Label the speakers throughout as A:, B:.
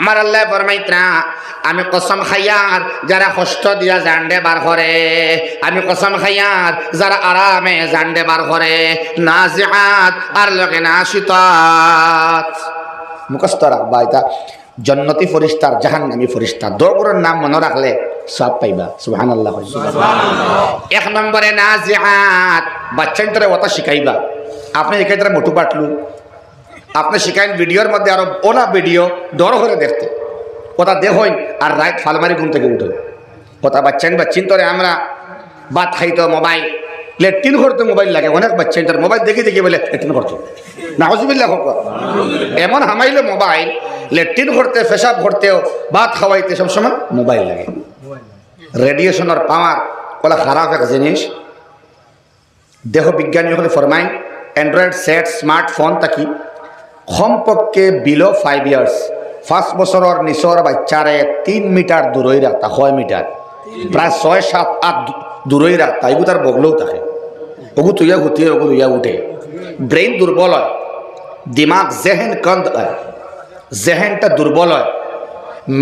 A: আমার আল্লাহ ফরমাইত্রা আমি কসম খাইয়ার যারা কষ্ট দিয়া জান্ডে বার করে, আমি কসম খাইয়ার যারা আরামে জান্ডে বার করে নাজিআত আর লগে নাশিতাত মুখস্থ রাখবা এটা। জন্নতি ফরিস্তার, জাহান্নামি ফরিস্তার দোগুলোর নাম মনে রাখলে সব পাইবা। সুবহান আল্লাহ এক নম্বরে নাজিআত বাচ্চান্তরে ওটা শিখাইবা। আপনি এক্ষেত্রে মোটু পাটলু। আপনি শিখাইন ভিডিওর মধ্যে আরও ওলা ভিডিও, ডর করে দেখতে। কথা দেখইন আর রাত ফালমারি ঘুম থেকে উঠো। কথা বাচ্চান বাচ্চিন তোরে আমরা ভাত খাইতো মোবাইল। লেট্রিন করতে মোবাইল লাগে, অনেক বাচ্চা তোর মোবাইল দেখে দেখে বলে লেট্রিন করতো না হজবিল্লা হোক। এমন হামাইলে মোবাইল লেট্রিন করতে পেশাব করতেও ভাত খাওয়াইতে সবসময় মোবাইল লাগে। রেডিয়েশনের পাওয়ার, কলা খারাপ এক জিনিস। দেহ বিজ্ঞানী হলে ফরমাইন, অ্যান্ড্রয়েড সেট, স্মার্টফোন থাকি কমপক্ষে বিলো ফাইভ ইয়ার্স পাঁচ বছরের নিচর বাচ্চারে তিন মিটার দূরই রাখতা ছয় মিটার প্রায় ছয়, সাত আট দূরই রাখতা এগুলো তার বগলেও থাকে। ওগু তুইয়া ঘুতিয়ে ওগু তুইয়া উঠে ব্রেইন দুর্বল হয়। দিমাগ জেহেন কন্দ হয়। জেহেনটা দুর্বল হয়।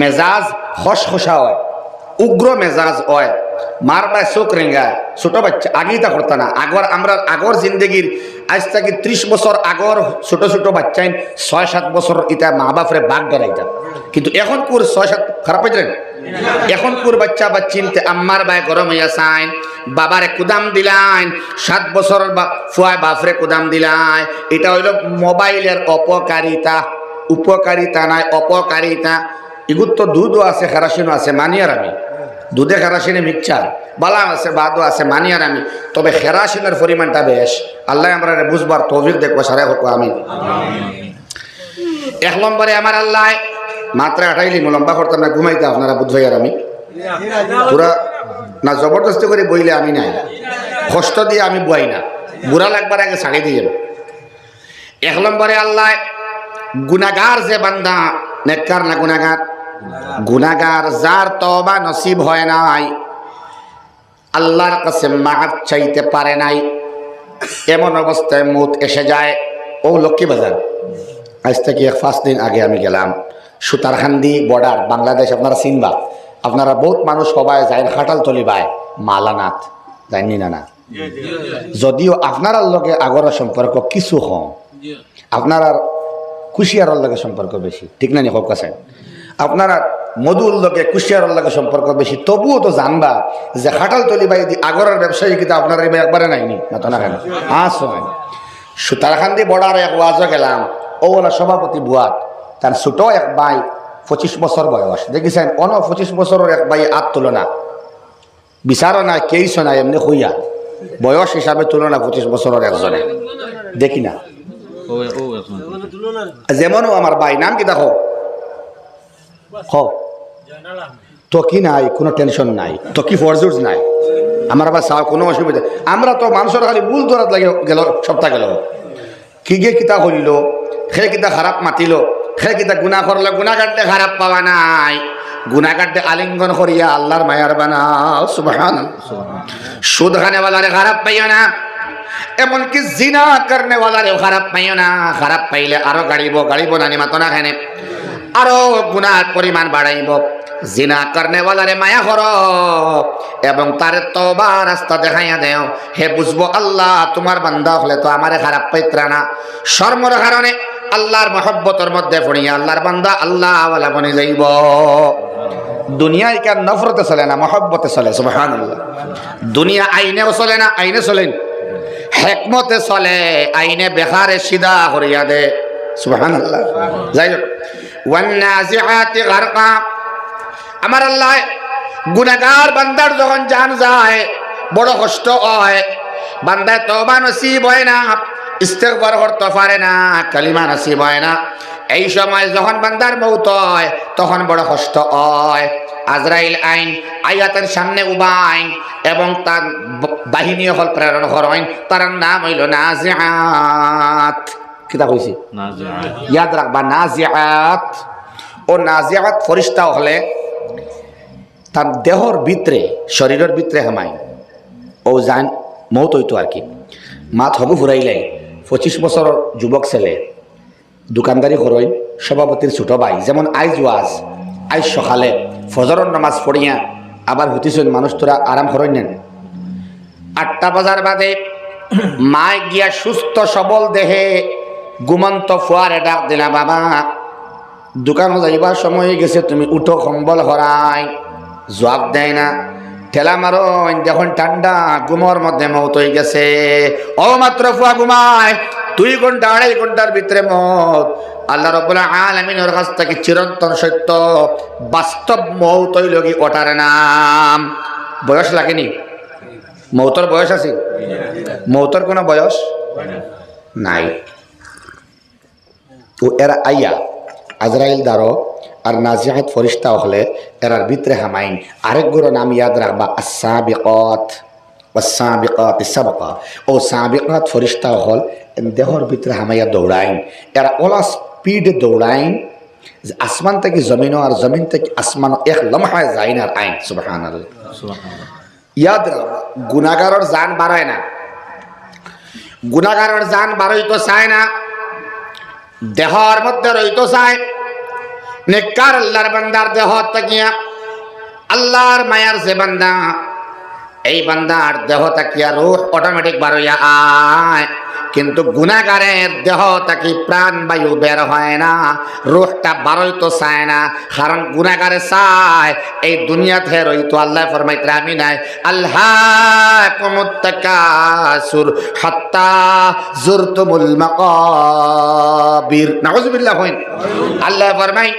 A: মেজাজ খসখসা হয়। উগ্র মেজাজ হয়। মার বাই চোখ রেঙ্গা ছোট বাচ্চা, আগেই তা করতা না আগর আমরা আগর জিন্দগির আজ থেকে ত্রিশ বছর আগর ছোট ছোট বাচ্চাই ছয় সাত বছর এটা মা বাপরে বাঘ ডরাইতা কিন্তু এখন কুর ছয় সাত খারাপ হয়েছে এখন কুর বাচ্চা বাচ্চিনতে আম্মার বাই গরম হইয়া চাইন বাবারে কুদাম দিলাইন, সাত বছর বা ফুয়ায় বাপরে কুদাম দিলাই। এটা হইল মোবাইলের অপকারিতা, উপকারিতা নাই, অপকারিতা। এগুলো তো দুধও আছে খেরাসিনও আছে মানি আর আমি। দুধে খেরাসিনে মিক্সচার, বালাম আছে বাদও আছে, মানি আর আমি। তবে খেরাসিনের পরিমাণটা বেশ। আল্লাহ আমরা বুঝবার তৌফিক দেখব সারে হোক আমি এক নম্বরে আমার আল্লাহ, মাত্রা আঠাইলি লম্বা করতাম না ঘুমাইতে আপনারা বুঝবাই আর আমি। পুরা না, জবরদস্তি করে বইলে আমি নাই। কষ্ট দিয়ে আমি বই না। বুড়া লাগবার আগে ছাড়ি দিয়ে যাব। এক নম্বরে আল্লাহ গুনাগার যে বান্দা, নেককার না গুনাগার গুনাগার যার তবা নসিব হয় নাই, আল্লাহর কাছে মাপ চাইতে পারে নাই, এমন অবস্থায় মুত এসে যায়, ও লক্ষ্মী বাজার, আজ থেকে এক পাঁচ দিন আগে আমি গেলাম সুতারখান্দি বর্ডার, বাংলাদেশ, আপনারা চিনবা আপনারা বহুত মানুষ সবাই যায় খাটাল তলি বায় মালানাথ জানি না যদিও আপনার লগে আগর সম্পর্ক কিছু কম আপনার কুশিয়ারের লগে সম্পর্ক বেশি, ঠিক না নি, হোক আছে? আপনার মধুর লগে কুশিয়ারের লগে সম্পর্ক বেশি। তবুও তো জানবা যে খাটাল তলি বাই আগরের ব্যবসায়ী কিন্তু আপনার এবার একবারে নাইনি। না তো না কেন? হ্যাঁ শোনেন। সুতারখান্দি বর্ডারে এক ওয়াজও গেলাম। ও বলা সভাপতি বুয়াত তার ছোট এক বাই পঁচিশ বছর বয়স। দেখিছেন? অন পঁচিশ বছরের এক বাই আত তুলনা বিচারও নাই কেইছো নাই এমনি হইয়া। বয়স হিসাবে তুলনা পঁচিশ বছরের একজনে। দেখি না। যেমনও আমার বাই নাম কি দেখো? হ তো কি নাই, কোনো টেনশন নাই তো কি ফরজুজ নাই। আমার আবার সার কোনো অসুবিধা আমরা তো মানুষের খালি ভুল ধরাত লাগে গেল, সপ্তাহ গেল। কি গিয়ে কিতা হইল, সে কিতা খারাপ মাতিল, সে কিতা গুণা করলে গুণা কাটতে খারাপ পাওয়া নাই। গুণা আলিঙ্গন করিয়া আল্লাহর মায়ার বানাও সুবহান সুদ খানেওয়ালারে খারাপ পাইও না। এমনকি জিনা করনে ওয়ালারে খারাপ পাইও না। খারাপ পাইলে আরও গাড়িব গাড়িব না নিমাতো না খানে আরও গুনার পরিমাণ বাড়াইব। জিনা করনে ওয়ালারে মায়া কর এবং তার তবা রাস্তা দেখাইয়া দেও। হে বুঝব আল্লাহ, তোমার বান্দা হলে তো আমারে খারাপ পাইত্রা না। শর্মর কারণে আল্লাহর মহব্বতের মধ্যে পড়িয়া আল্লাহর বান্দা আল্লাহ ওয়ালা বনে যাইব। দুনিয়ায় কেন নফরতে চলে না, মহব্বতে চলে সুবহান দুনিয়া আইনেও চলে না, আইনে চলেন হেকমতে চলে, আইনে বেকারে সিধা করিয়া দে সুবহান আল্লাহ যাই হোক আমার আল্লাহ গুনাহগার বান্দার যখন জান যায়, বড় কষ্ট হয়। বান্দায় তওবা নসিব হয় না, ইস্তেগফার করতে পারে না, কালিমা নসিব হয় না। এই সময় যখন বান্দার মৌত হয়, তখন বড় কষ্ট হয়। আজরাইল আইন, আয়াতের সামনে উবাইন এবং তার বাহিনী হল প্রেরণ করেন তার নাম হইল নাজিআত। কিতা কইছি? ইয়াদ রাখবা নাজিআত। ও নাজিআত ফরিস্তা হলে তার দেহর ভিতরে শরীরের ভিতরে হামাই ও জান মৌত হইতো আর কি। মাত হবু ফুরাইলে পঁচিশ বছর যুবক ছেলে দোকানদারি করইন সভাপতির ছোট ভাই যেমন আইজ ওয়াজ আইজ সকালে ফজরের নামাজ পড়িয়া আবার হইতেছেন মানুষ তোরা আরাম করেন নেন। আটটা বাজার বাদে মায় গিয়া সুস্থ সবল দেহে ঘুমন্ত ফুয়ারে ডাক দিলা বাবা। দোকানে যাইবার সময় গেছে, তুমি উঠো কম্বল হরাই জবাব দেয় না। ঠেলা মারো দেখুন ঠান্ডা ঘুমোর মধ্যে মত হয়ে গেছে। ও মাত্র ফুয়া ঘুমায় দুই ঘণ্টা আড়াই ঘণ্টার ভিতরে মত আল্লাহ রব্বুল আলমিনের কাছ থেকে চিরন্তন সত্য বাস্তব মৌত লগি ওটার নাম। বয়স লাগেনি মৌতর বয়স আছে মৌতর কোনো বয়স? নাই। ও এরা আইয়া আজরাইল দারো আর নাজিহাত ফরিস্তা হলে এরার ভিতরে হামাইন। আরেক গুরো নাম ইয়াদ রাখবা আসাবিকত সাবিকত সাবকা। ও সাবিকত ফরিস্তা হল দেহর ভিতরে হামাইয়া দৌড়াইন। এরা ওলা স্পিডে দৌড়াইন। আসমান থেকে জমিন আর জমিন থেকে আসমান এক লমহায় যাইন আর আইন সুবহান ইয়াদ রাখবা গুনাগারর জান বাড়ায় না। গুনাগারর জান বাড়াইতো চায় না। দেহর মধ্যে রইত চায় নেককার আল্লাহর বান্দার দেহ তাকিয়া আল্লাহর মায়ার যে বান্দা, এই বান্দার দেহ তাকিয়া রুহ অটোমেটিক বারোয়া আয়। কিন্তু গুণাগারের দেহ তাকি প্রাণ বায়ু বের হয় না রুহটা বারোই তো চায় না। কারণ গুণাগারে চায় এই দুনিয়াতে রইতো আল্লাহ ফরমাইতে আমি নাই আল্লাহ কমুত্তাকাসুর হাত্তা জুরতুমুল মাকাবির। নাউজুবিল্লাহ হইন। আল্লাহ ফরমাই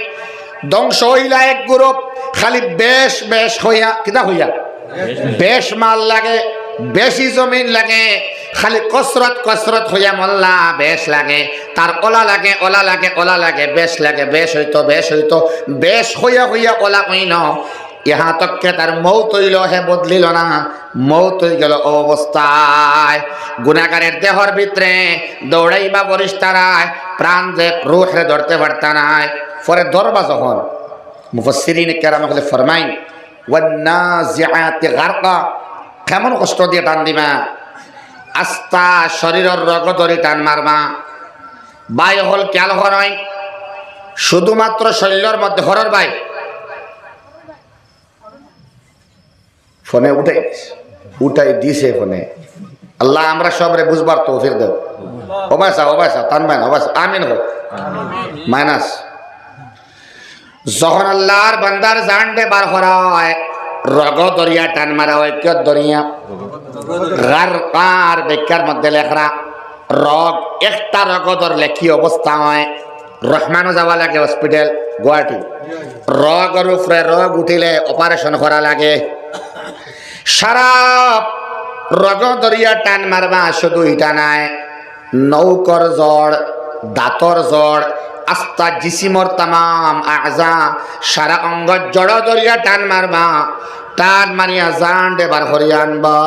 A: ধ্বংস হইলা এক গ্রুপ খালি বেশ বেশ হইয়া কিতা হইয়া? বেশ মাল লাগে বেশি জমিন লাগে খালি কসরত কসরত হইয়া মল্লা, বেশ লাগে। তার ওলা লাগে ওলা লাগে ওলা লাগে, বেশ লাগে, বেশ হইতো বেশ হইতো, বেশ হইয়া হইয়া ওলা কইন ইহা তককে তার মৌত হইল, হে বদলিল না। মৌত হয়ে গেল অবস্থায়। গুণাগারের দেহর ভিতরে দৌড়াইবা বরিষ্ঠারায় প্রাণ যে রুহরে ধরতে পারতা নাই। পরে ধরবা যখন মুফসিরিন কেরাম হলে ফরমাইন, ওয়ান্নাজিআতি গারকা কেমন কষ্ট দিয়ে টান দিবা? আস্তা শরীরের রগ ধরে টান মারবা। বাই হল খেয়াল হরয় শুধুমাত্র শরীরের মধ্যে হরর বাই। ফোনে উঠাই উঠাই দিছে ফোনে। আল্লাহ আমরা সবরে বুঝবার তো ফির দেব ওবাসা ওবাসা তানবাইন ওবাসা আমিন হোক। মাইনাস। যখন আল্লাহর বান্দার জানতে বার করা হয় রগ দরিয়া, টান মারা হয় কিয় দরিয়া। গার কার বেকার মধ্যে লেখরা রগ, একটা রগ ধরলে কি অবস্থা হয়। রহমানও যাওয়া লাগে হসপিটাল গুয়াহাটি রগর উপরে রগ উঠিলে অপারেশন করা লাগে। সারা রগ দরিয়া টান মারবা শুধু ইটা নাই। নৌকর জ্বর দাঁতর জ্বর আস্তা জিসিমর তামাম আজা, সারা অঙ্গ জড় দরিয়া টান মারবা টান মারিয়া জান দে বার হরিয়া আনবা।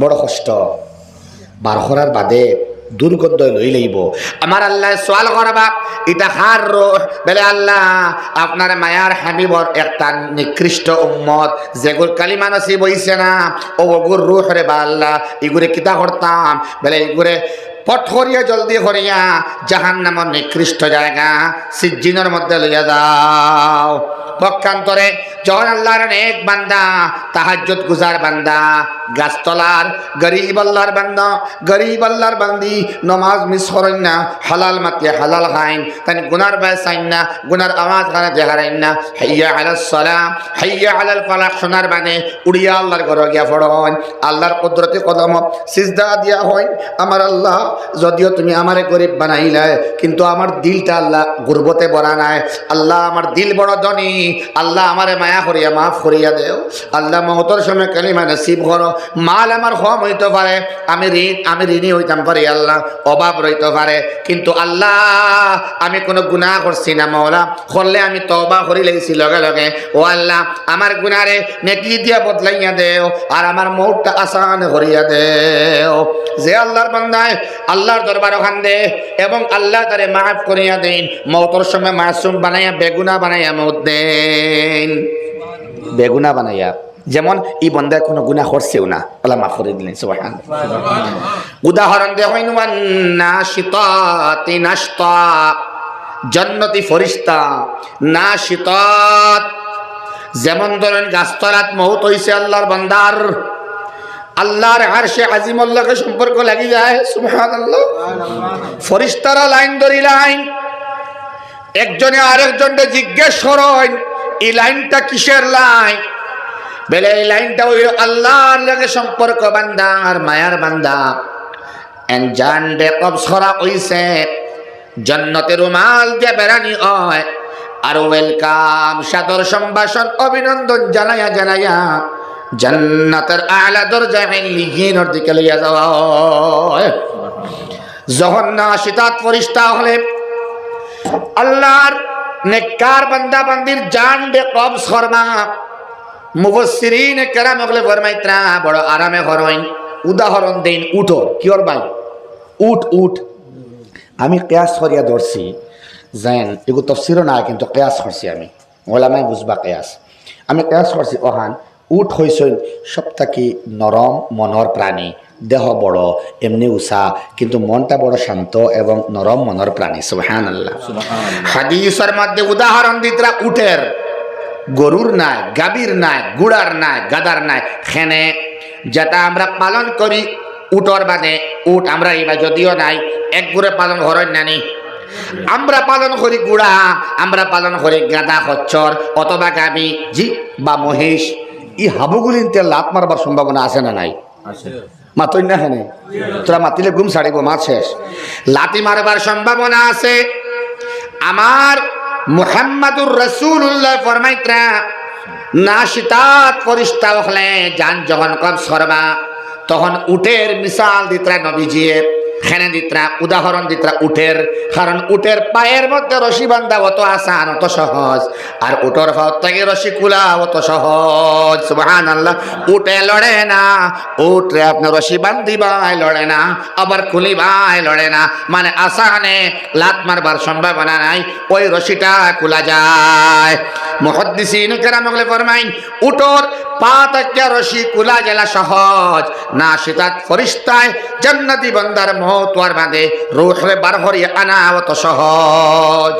A: বড় কষ্ট। বার করার বাদে দুর্গন্ধ লই লইব। আমার আল্লাহ সোয়াল করবা এটা হার বলে আল্লাহ, আপনার মায়ার হাবিবর একটা নিকৃষ্ট উম্মত যেগুর কালিমা নসিব হইছে না, ও ওগুর রুহ রে বা আল্লাহ ইগুরে কিতা করতাম? বলে ইগুরে পঠরিয়া জলদি হরিয়া জাহান নামর নিকৃষ্ট জায়গা সিজিনের মধ্যে লইয়া যাও। পক্ষান্তরে যখন আল্লাহর অনেক বান্দা তাহাজ্জত গুজার বান্দা, গাছতলার গরিব আল্লাহর বান্দা, গরিব আল্লাহর বান্দি, নমাজ মিস করেন না, হালাল মাতিয়ে হালাল খাইন তাই গুনার বায় চাইন না, গুনার আওয়াজ খানে দেখারেন না। হাইয়া আলাল সালাম, হাইয়া আলাল ফালাক সোনার বানে উড়িয়া আল্লাহর ঘর গিয়া ফড়ন। আল্লাহর কুদরতি কদম সিজদা দিয়া হয় আমার আল্লাহ, যদিও তুমি আমারে গরিব বানাইলে, কিন্তু আমার দিলটা আল্লাহ গুরবতে বড়া নাই। আল্লাহ আমার দিল বড় ধনী। আল্লাহ আমারে মায়া করিয়া মাফ করিয়া দেও। আল্লাহ মহতর সময় কালিমা নসিব করো। মাল আমার কম হইতে পারে, আমি ঋণ আমি ঋণী হইতাম পারি আল্লাহ, অভাব রইতে পারে। কিন্তু আল্লাহ, আমি কোনো গুনাহ করছি না মৌলা করলে আমি তবা করি লেগেছি লগে লগে। ও আল্লাহ, আমার গুনারে নেকি দিয়া বদলাইয়া দেও, আর আমার মৌটটা আসান করিয়া দেও। যে আল্লাহর বান্দায় আল্লাহর দরবার ওখান দে, এবং আল্লাহ তারে মাফ করিয়া দেন মৌতর সময় মাসুম বানাইয়া, বেগুনা বানাইয়া মৌত দেন। বেগুনা বানাইয়া। যেমন এই বন্দায় কোনো গুণা করছেও না। আল্লাহ মাফ করে দিলেন সুবহান উদাহরণ নাশতা। জন্নতি ফরিস্তা, না শীতত। যেমন ধরেন, গাছতলাত মৌত হইছে আল্লাহর বান্দার। আল্লাহর হারশে আজিমুল্লাহকে সম্পর্ক লাগি যায়, সুবহানাল্লাহ। ফরিস্তারা লাইন ধরি লাইন একজনে আরেকজনকে জিজ্ঞেস করেন, এই লাইনটা কিসের লাইন? বেলে, এই লাইনটা ওই আল্লাহর লগে সম্পর্ক বান্দা আর মায়ার বান্দা। এনজান ডে কবসরা হইছে, জন্নতের রুমাল দিয়ে বেড়ানি হয়, আর ওয়েলকাম, সাদর সম্ভাষণ, অভিনন্দন জানাইয়া জানাইয়া জান্নাতের আলা দরজায় লিগিনের দিকে লইয়া যাওয়া হয়। যখন না শীতাত পরিষ্কার হলে আল্লাহর নেককার বান্দা, বান্দির জান বে কবজ করবা মুফসসিরিন কেরাম হলে ফরমাইত্রা বড় আরামে হরইন উদাহরণ দেন উঠো। কিয়র বাই উঠ উঠ। আমি কেয়াস করিয়া ধরছি, যেন এগু তফসিরও না কিন্তু কেয়াস করছি আমি। ওলামাই বুঝবা কেয়াস। আমি কেয়াস করছি, অহান উঠ হইসইন সবটাকি নরম মনৰ প্রাণী দেহ বড় এমনি উষা কিন্তু মনটা বড় শান্ত এবং নরম মনের প্রাণী আল্লাহ হাদিসের মধ্যে উদাহরণ দিতরা উঠের গরুর নাই গাভীর নাই গুড়ার নাই গাদার নাই খেনে। যেটা আমরা পালন করি উটর বাদে উট আমরা এবার যদিও নাই এক গুড়ে পালন করেন নানি। আমরা পালন করি গুড়া আমরা পালন করি গাদা হচ্ছর অথবা গাবি জি বা মহিষ। ই হাবুগুলিতে লাত মারবার সম্ভাবনা আছে না নাই? মাতই না হেনে তোরা মাতিলে ঘুম ছাড়িব মাছ শেষ। লাতি মারবার সম্ভাবনা আছে। আমার মুহাম্মাদুর রসুল্লাহ ফরমাইত্রা না শীতাত পরিষ্টা হলে যান যখন কব সরবা। তখন উটের মিসাল দিত্রা নবীজিয়ে খেনে দিতরা, উদাহরণ দিতরা উটের। কারণ উটের পায়ের মধ্যে রশি বান্ধা অত আসান, অত সহজ। আর উটোর ফাওয়ার থেকে রশি কুলা অত সহজ। সুবহান আল্লাহ উটে লড়ে না, উটরে আপনি রশি বান্ধিবাই লড়ে না, আবার খুলিবাই লড়ে না। মানে আসানে লাত মারবার সম্ভাবনা নাই, ওই রশিটা কুলা যায়। মুহাদ্দিসিন কেরাম ফরমাইন, উটোর পা তাকিয়া রশি কুলা গেলা সহজ। না শীতাত ফরিস্তায় জান্নাতি বান্দার মহত্বর বাঁধে রুহরে বার হরিয়ে আনা অত সহজ।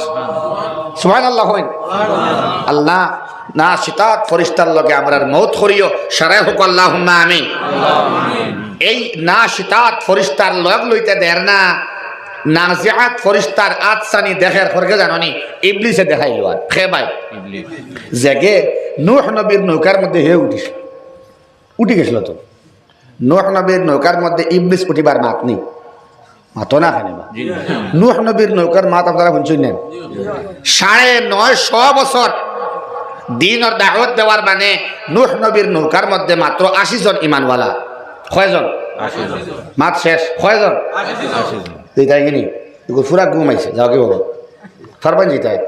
A: সুবহানাল্লাহ হইন আল্লাহ, না ফরিস্তার লগে সারাই হোক আল্লাহ আমি এই না ফরিস্তার লগ লইতে দের না ফরিস্তার আতসানি দেখের ফরকে জাননি, ইবলিসে দেখাইলো আর। খে ভাই, জেগে নূহ নবীর নৌকার মধ্যে হে উঠিস। উঠি গেছিল তো। নূহ নবীর নৌকার মধ্যে ইবলিস উঠিবার মাত নেই। মাতো না খানে নুহ নূহ নবীর নৌকার মাত আপনারা শুনছেন নেন সাড়ে নয়শ বছর দিনের দাওয়াত দেওয়ার মানে নুহ নবীর নৌকার মধ্যে মাত্র আশি জন ইমানওয়ালা। কয়জন মাত শেষ। কয়জন কিনি? গিনি গুম ঘুমাইছে যাও কি বলো? ফারবান জিতায়।